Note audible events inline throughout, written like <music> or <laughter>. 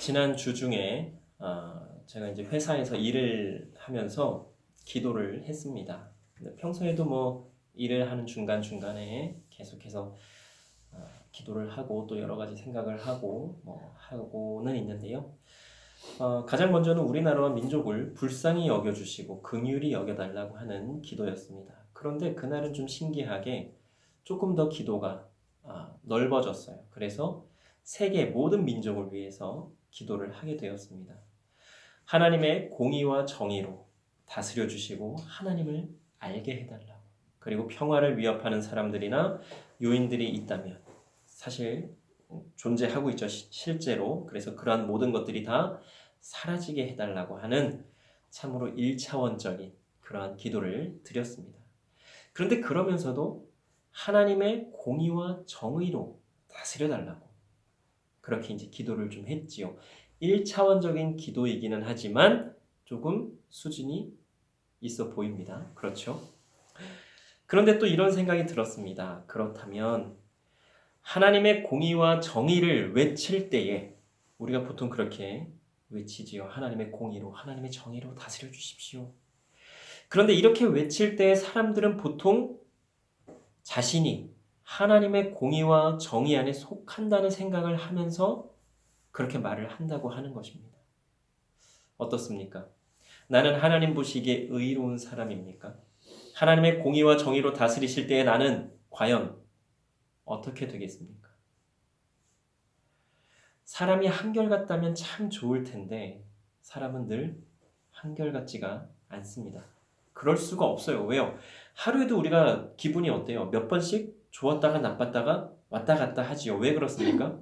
지난 주 중에 아, 제가 이제 회사에서 일을 하면서 기도를 했습니다. 평소에도 뭐 일을 하는 중간 중간에 계속해서 아, 기도를 하고 또 여러 가지 생각을 하고 뭐 하고는 있는데요. 어, 가장 먼저는 우리나라와 민족을 불쌍히 여겨주시고 긍휼히 여겨달라고 하는 기도였습니다. 그런데 그날은 좀 신기하게 조금 더 기도가 아, 넓어졌어요. 그래서 세계 모든 민족을 위해서 기도를 하게 되었습니다. 하나님의 공의와 정의로 다스려 주시고 하나님을 알게 해달라고. 그리고 평화를 위협하는 사람들이나 요인들이 있다면 사실 존재하고 있죠. 시- 실제로. 그래서 그러한 모든 것들이 다 사라지게 해달라고 하는 참으로 일차원적인 그러한 기도를 드렸습니다. 그런데 그러면서도 하나님의 공의와 정의로 다스려 달라고. 그렇게 이제 기도를 좀 했지요. 1차원적인 기도이기는 하지만 조금 수준이 있어 보입니다. 그렇죠? 그런데 또 이런 생각이 들었습니다. 그렇다면 하나님의 공의와 정의를 외칠 때에 우리가 보통 그렇게 외치지요. 하나님의 공의로, 하나님의 정의로 다스려 주십시오. 그런데 이렇게 외칠 때 사람들은 보통 자신이 하나님의 공의와 정의 안에 속한다는 생각을 하면서 그렇게 말을 한다고 하는 것입니다. 어떻습니까? 나는 하나님 보시기에 의로운 사람입니까? 하나님의 공의와 정의로 다스리실 때에 나는 과연 어떻게 되겠습니까? 사람이 한결같다면 참 좋을 텐데 사람은 늘 한결같지가 않습니다. 그럴 수가 없어요. 왜요? 하루에도 우리가 기분이 어때요? 몇 번씩 좋았다가 나빴다가 왔다 갔다 하지요. 왜 그렇습니까?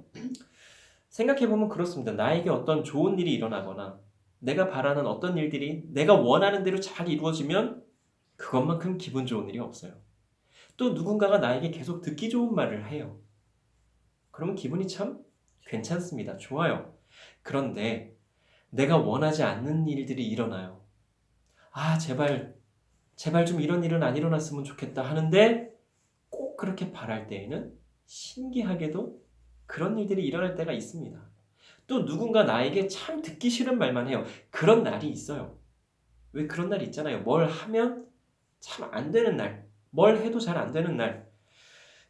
생각해보면 그렇습니다. 나에게 어떤 좋은 일이 일어나거나 내가 바라는 어떤 일들이 내가 원하는 대로 잘 이루어지면 그것만큼 기분 좋은 일이 없어요. 또 누군가가 나에게 계속 듣기 좋은 말을 해요. 그러면 기분이 참 괜찮습니다. 좋아요. 그런데 내가 원하지 않는 일들이 일어나요. 아, 제발, 제발 좀 이런 일은 안 일어났으면 좋겠다 하는데 꼭 그렇게 바랄 때에는 신기하게도 그런 일들이 일어날 때가 있습니다. 또 누군가 나에게 참 듣기 싫은 말만 해요. 그런 날이 있어요. 왜 그런 날이 있잖아요. 뭘 하면 참 안 되는 날, 뭘 해도 잘 안 되는 날.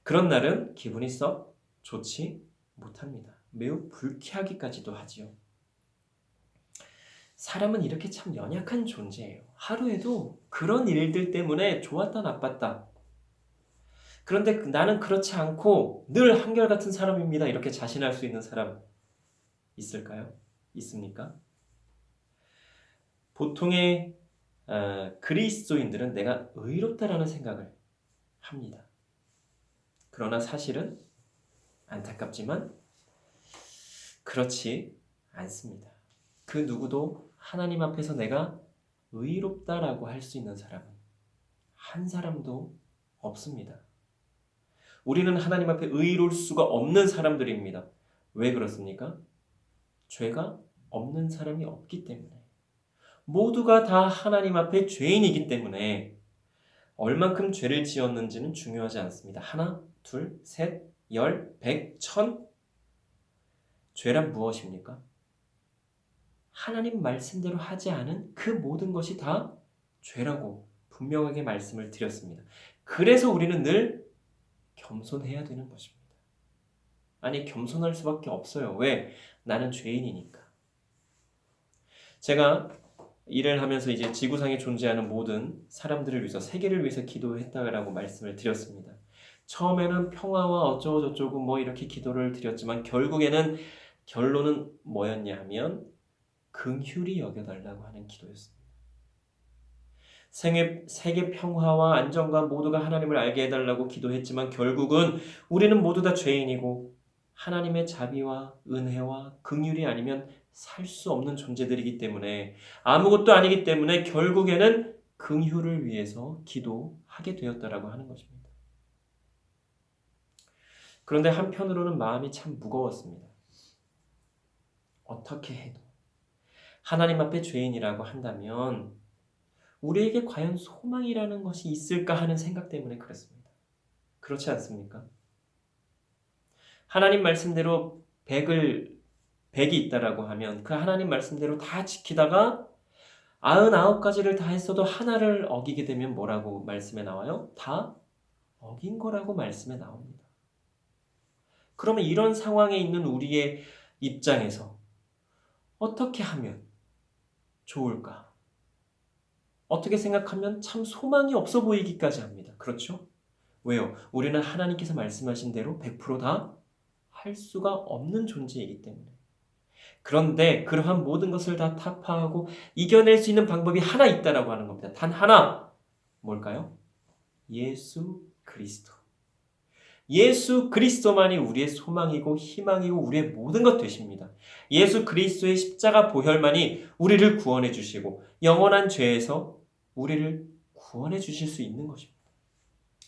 그런 날은 기분이 썩 좋지 못합니다. 매우 불쾌하기까지도 하지요. 사람은 이렇게 참 연약한 존재예요. 하루에도 그런 일들 때문에 좋았다 나빴다. 그런데 그- 나는 그렇지 않고 늘 한결같은 사람입니다. 이렇게 자신할 수 있는 사람 있을까요? 있습니까? 보통의 어, 그리스도인들은 내가 의롭다라는 생각을 합니다. 그러나 사실은 안타깝지만 그렇지 않습니다. 그 누구도 하나님 앞에서 내가 의롭다라고 할 수 있는 사람은 한 사람도 없습니다. 우리는 하나님 앞에 의로울 수가 없는 사람들입니다. 왜 그렇습니까? 죄가 없는 사람이 없기 때문에. 모두가 다 하나님 앞에 죄인이기 때문에 얼만큼 죄를 지었는지는 중요하지 않습니다. 하나, 둘, 셋, 열, 백, 천. 죄란 무엇입니까? 하나님 말씀대로 하지 않은 그 모든 것이 다 죄라고 분명하게 말씀을 드렸습니다. 그래서 우리는 늘 겸손해야 되는 것입니다. 아니, 겸손할 수밖에 없어요. 왜? 나는 죄인이니까. 제가 일을 하면서 이제 지구상에 존재하는 모든 사람들을 위해서 세계를 위해서 기도했다라고 말씀을 드렸습니다. 처음에는 평화와 어쩌고 저쩌고 뭐 이렇게 기도를 드렸지만 결국에는 결론은 뭐였냐 하면 긍휼히 여겨달라고 하는 기도였습니다. 생애, 세계 평화와 안정과 모두가 하나님을 알게 해달라고 기도했지만 결국은 우리는 모두 다 죄인이고 하나님의 자비와 은혜와 긍휼이 아니면 살 수 없는 존재들이기 때문에 아무것도 아니기 때문에 결국에는 긍휼을 위해서 기도하게 되었다라고 하는 것입니다. 그런데 한편으로는 마음이 참 무거웠습니다. 어떻게 해도 하나님 앞에 죄인이라고 한다면 우리에게 과연 소망이라는 것이 있을까 하는 생각 때문에 그렇습니다. 그렇지 않습니까? 하나님 말씀대로 백을 100이 있다라고 하면 그 하나님 말씀대로 다 지키다가 99가지를 다 했어도 하나를 어기게 되면 뭐라고 말씀에 나와요? 다 어긴 거라고 말씀에 나옵니다. 그러면 이런 상황에 있는 우리의 입장에서 어떻게 하면 좋을까? 어떻게 생각하면 참 소망이 없어 보이기까지 합니다. 그렇죠? 왜요? 우리는 하나님께서 말씀하신 대로 100%다 할 수가 없는 존재이기 때문에. 그런데 그러한 모든 것을 다 타파하고 이겨낼 수 있는 방법이 하나 있다라고 하는 겁니다. 단 하나. 뭘까요? 예수 그리스도. 예수 그리스도만이 우리의 소망이고 희망이고 우리의 모든 것 되십니다. 예수 그리스도의 십자가 보혈만이 우리를 구원해 주시고 영원한 죄에서 우리를 구원해 주실 수 있는 것입니다.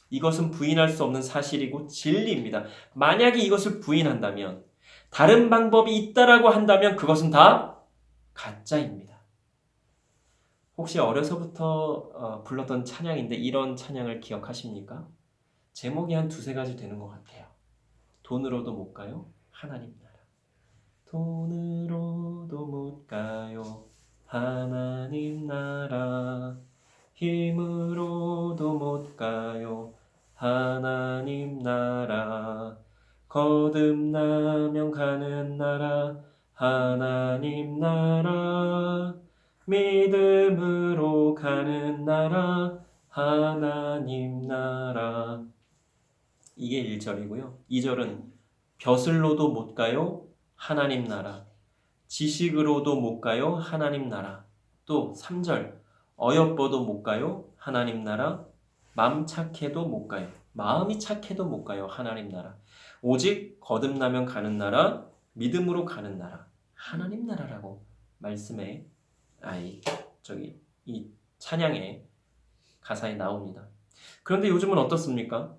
이것은 부인할 수 없는 사실이고 진리입니다. 만약에 이것을 부인한다면 다른 방법이 있다라고 한다면 그것은 다 가짜입니다. 혹시 어려서부터 어, 불렀던 찬양인데 이런 찬양을 기억하십니까? 제목이 한 두세 가지 되는 것 같아요. 돈으로도 못 가요. 하나님 나라. 돈으로도 못 가요. 하나님 나라. 힘으로도 못 가요. 하나님 나라. 거듭나면 가는 나라. 하나님 나라. 믿음으로 가는 나라. 하나님 나라. 이게 1절이고요. 2절은 벼슬로도 못 가요. 하나님 나라. 지식으로도 못 가요. 하나님 나라. 또 3절 어여뻐도 못 가요. 하나님 나라. 마음 착해도 못 가요. 마음이 착해도 못 가요. 하나님 나라. 오직 거듭나면 가는 나라, 믿음으로 가는 나라. 하나님 나라라고 말씀에 아이 저기 이 찬양의 가사에 나옵니다. 그런데 요즘은 어떻습니까?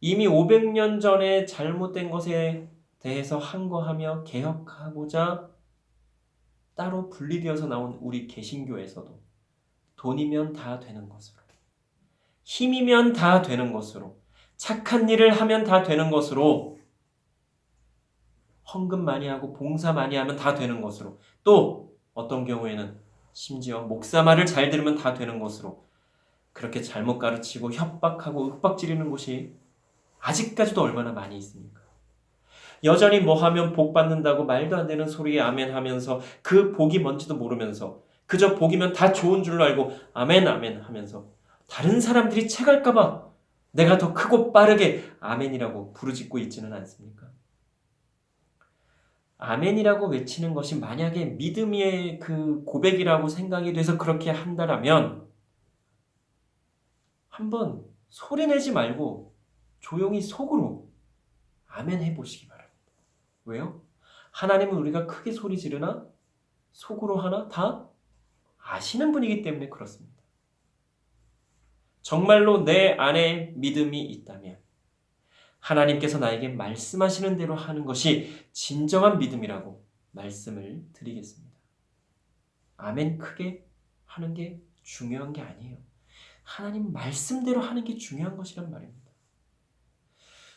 이미 500년 전에 잘못된 것에 대해서 항거하며 개혁하고자 따로 분리되어서 나온 우리 개신교에서도 돈이면 다 되는 것으로 힘이면 다 되는 것으로 착한 일을 하면 다 되는 것으로 헌금 많이 하고 봉사 많이 하면 다 되는 것으로 또 어떤 경우에는 심지어 목사 말을 잘 들으면 다 되는 것으로 그렇게 잘못 가르치고 협박하고 윽박지르는 곳이 아직까지도 얼마나 많이 있습니까? 여전히 뭐 하면 복 받는다고 말도 안 되는 소리에 아멘 하면서 그 복이 뭔지도 모르면서 그저 복이면 다 좋은 줄로 알고 아멘 아멘 하면서 다른 사람들이 채갈까봐 내가 더 크고 빠르게 아멘이라고 부르짖고 있지는 않습니까? 아멘이라고 외치는 것이 만약에 믿음의 그 고백이라고 생각이 돼서 그렇게 한다라면 한번 소리내지 말고 조용히 속으로 아멘 해보시기 바랍니다. 왜요? 하나님은 우리가 크게 소리 지르나 속으로 하나 다 아시는 분이기 때문에 그렇습니다. 정말로 내 안에 믿음이 있다면 하나님께서 나에게 말씀하시는 대로 하는 것이 진정한 믿음이라고 말씀을 드리겠습니다. 아멘 크게 하는 게 중요한 게 아니에요. 하나님 말씀대로 하는 게 중요한 것이란 말입니다.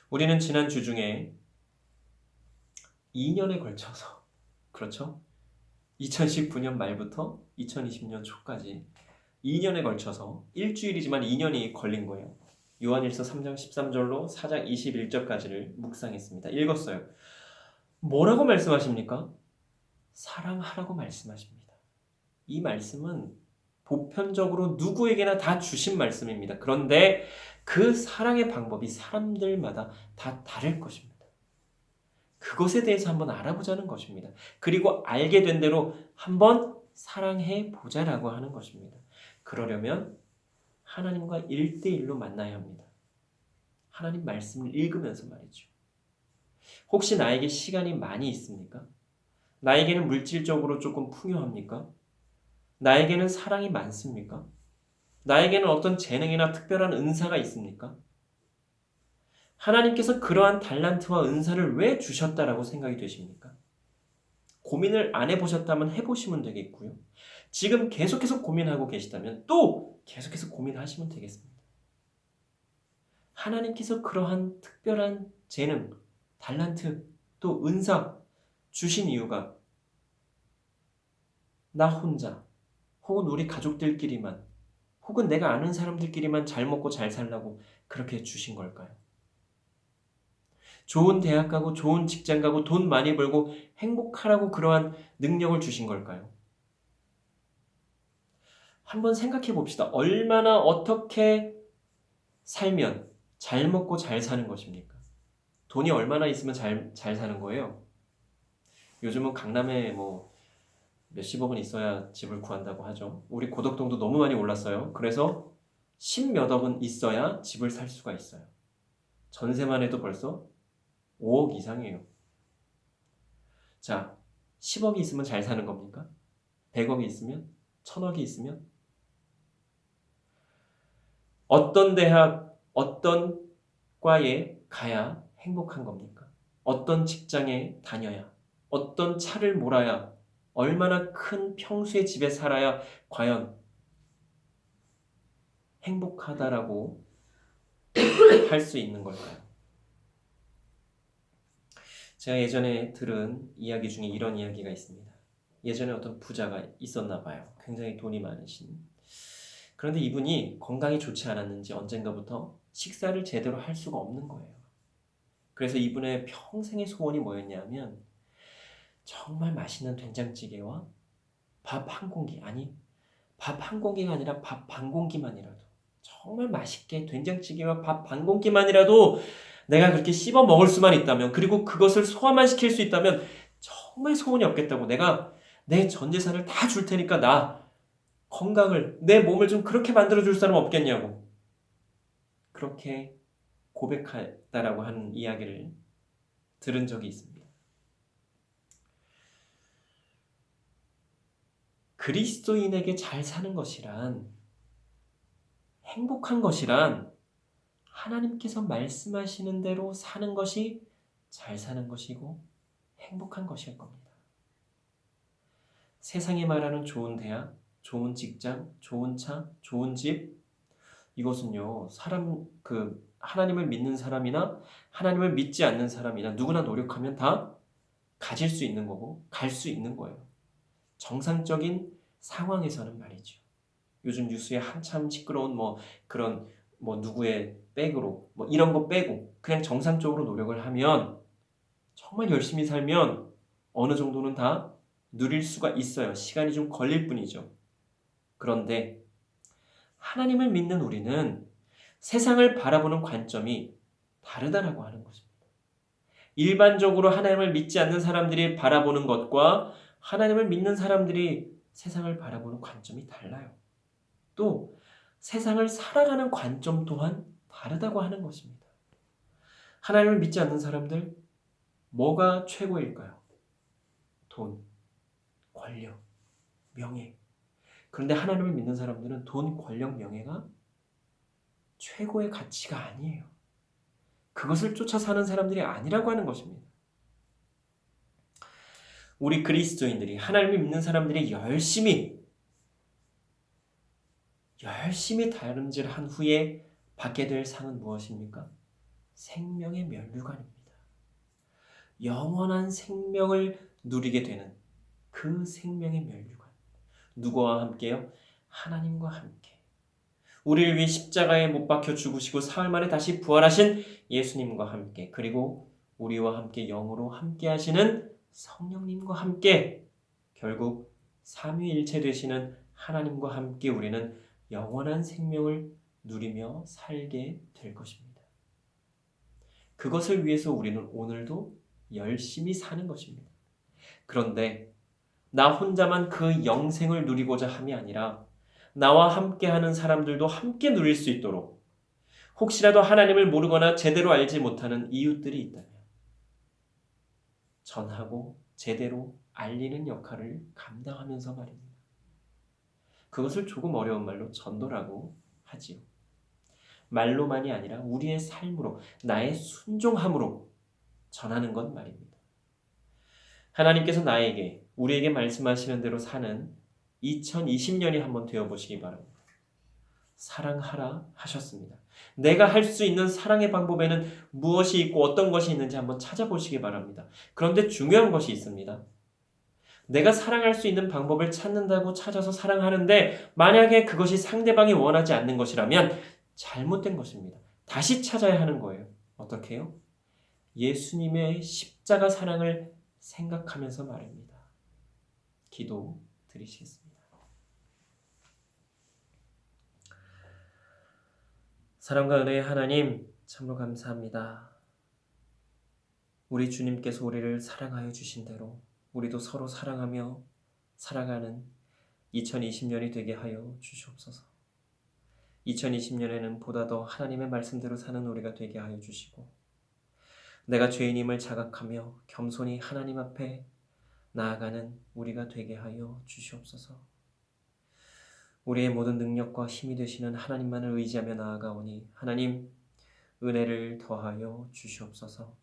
우리는 지난 주 중에 2년에 걸쳐서 그렇죠? 2019년 말부터 2020년 초까지 2년에 걸쳐서 일주일이지만 2년이 걸린 거예요. 요한일서 3장 13절로 4장 21절까지를 묵상했습니다. 읽었어요. 뭐라고 말씀하십니까? 사랑하라고 말씀하십니다. 이 말씀은 보편적으로 누구에게나 다 주신 말씀입니다. 그런데 그 사랑의 방법이 사람들마다 다 다를 것입니다. 그것에 대해서 한번 알아보자는 것입니다. 그리고 알게 된 대로 한번 사랑해 보자라고 하는 것입니다. 그러려면 하나님과 1대1로 만나야 합니다. 하나님 말씀을 읽으면서 말이죠. 혹시 나에게 시간이 많이 있습니까? 나에게는 물질적으로 조금 풍요합니까? 나에게는 사랑이 많습니까? 나에게는 어떤 재능이나 특별한 은사가 있습니까? 하나님께서 그러한 달란트와 은사를 왜 주셨다라고 생각이 되십니까? 고민을 안 해보셨다면 해보시면 되겠고요. 지금 계속해서 고민하고 계시다면 또 계속해서 고민하시면 되겠습니다. 하나님께서 그러한 특별한 재능, 달란트, 또 은사 주신 이유가 나 혼자 혹은 우리 가족들끼리만 혹은 내가 아는 사람들끼리만 잘 먹고 잘 살라고 그렇게 주신 걸까요? 좋은 대학 가고 좋은 직장 가고 돈 많이 벌고 행복하라고 그러한 능력을 주신 걸까요? 한번 생각해 봅시다. 얼마나 어떻게 살면 잘 먹고 잘 사는 것입니까? 돈이 얼마나 있으면 잘, 잘 사는 거예요? 요즘은 강남에 뭐 몇십억은 있어야 집을 구한다고 하죠. 우리 고덕동도 너무 많이 올랐어요. 그래서 십몇 억은 있어야 집을 살 수가 있어요. 전세만 해도 벌써 5억 이상이에요. 자, 10억이 있으면 잘 사는 겁니까? 100억이 있으면? 1000억이 있으면? 어떤 대학, 어떤 과에 가야 행복한 겁니까? 어떤 직장에 다녀야? 어떤 차를 몰아야? 얼마나 큰 평수의 집에 살아야 과연 행복하다라고 <coughs> 할 수 있는 걸까요? 제가 예전에 들은 이야기 중에 이런 이야기가 있습니다. 예전에 어떤 부자가 있었나 봐요. 굉장히 돈이 많으신. 그런데 이분이 건강이 좋지 않았는지 언젠가부터 식사를 제대로 할 수가 없는 거예요. 그래서 이분의 평생의 소원이 뭐였냐면 정말 맛있는 된장찌개와 밥 한 공기 아니 밥 한 공기가 아니라 밥 반 공기만이라도 정말 맛있게 된장찌개와 밥 반 공기만이라도 내가 그렇게 씹어 먹을 수만 있다면 그리고 그것을 소화만 시킬 수 있다면 정말 소원이 없겠다고 내가 내 전 재산을 다 줄 테니까 나 건강을 내 몸을 좀 그렇게 만들어 줄 사람 없겠냐고 그렇게 고백했다라고 하는 이야기를 들은 적이 있습니다. 그리스도인에게 잘 사는 것이란 행복한 것이란 하나님께서 말씀하시는 대로 사는 것이 잘 사는 것이고 행복한 것일 겁니다. 세상이 말하는 좋은 대학, 좋은 직장, 좋은 차, 좋은 집 이것은요 사람 그 하나님을 믿는 사람이나 하나님을 믿지 않는 사람이나 누구나 노력하면 다 가질 수 있는 거고 갈 수 있는 거예요. 정상적인 상황에서는 말이죠. 요즘 뉴스에 한참 시끄러운 뭐 그런 뭐 누구의 백으로 뭐 이런 거 빼고 그냥 정상적으로 노력을 하면 정말 열심히 살면 어느 정도는 다 누릴 수가 있어요. 시간이 좀 걸릴 뿐이죠. 그런데 하나님을 믿는 우리는 세상을 바라보는 관점이 다르다라고 하는 것입니다. 일반적으로 하나님을 믿지 않는 사람들이 바라보는 것과 하나님을 믿는 사람들이 세상을 바라보는 관점이 달라요. 또 세상을 살아가는 관점 또한 다르다고 하는 것입니다. 하나님을 믿지 않는 사람들 뭐가 최고일까요? 돈, 권력, 명예. 그런데 하나님을 믿는 사람들은 돈, 권력, 명예가 최고의 가치가 아니에요. 그것을 쫓아 사는 사람들이 아니라고 하는 것입니다. 우리 그리스도인들이 하나님을 믿는 사람들이 열심히 열심히 다름질한 후에 받게 될 상은 무엇입니까? 생명의 면류관입니다. 영원한 생명을 누리게 되는 그 생명의 면류관. 누구와 함께요? 하나님과 함께. 우리를 위해 십자가에 못 박혀 죽으시고 사흘 만에 다시 부활하신 예수님과 함께 그리고 우리와 함께 영으로 함께 하시는 성령님과 함께 결국 삼위일체 되시는 하나님과 함께 우리는 영원한 생명을 누리며 살게 될 것입니다. 그것을 위해서 우리는 오늘도 열심히 사는 것입니다. 그런데 나 혼자만 그 영생을 누리고자 함이 아니라 나와 함께 하는 사람들도 함께 누릴 수 있도록 혹시라도 하나님을 모르거나 제대로 알지 못하는 이웃들이 있다면 전하고 제대로 알리는 역할을 감당하면서 말입니다. 그것을 조금 어려운 말로 전도라고 하지요. 말로만이 아니라 우리의 삶으로, 나의 순종함으로 전하는 것 말입니다. 하나님께서 나에게, 우리에게 말씀하시는 대로 사는 2020년이 한번 되어보시기 바랍니다. 사랑하라 하셨습니다. 내가 할 수 있는 사랑의 방법에는 무엇이 있고 어떤 것이 있는지 한번 찾아보시기 바랍니다. 그런데 중요한 것이 있습니다. 내가 사랑할 수 있는 방법을 찾는다고 찾아서 사랑하는데 만약에 그것이 상대방이 원하지 않는 것이라면 잘못된 것입니다. 다시 찾아야 하는 거예요. 어떻게요? 예수님의 십자가 사랑을 생각하면서 말입니다. 기도 드리시겠습니다. 사랑과 은혜의 하나님 참으로 감사합니다. 우리 주님께서 우리를 사랑하여 주신 대로 우리도 서로 사랑하며 살아가는 2020년이 되게 하여 주시옵소서. 2020년에는 보다 더 하나님의 말씀대로 사는 우리가 되게 하여 주시고 내가 죄인임을 자각하며 겸손히 하나님 앞에 나아가는 우리가 되게 하여 주시옵소서. 우리의 모든 능력과 힘이 되시는 하나님만을 의지하며 나아가오니 하나님 은혜를 더하여 주시옵소서.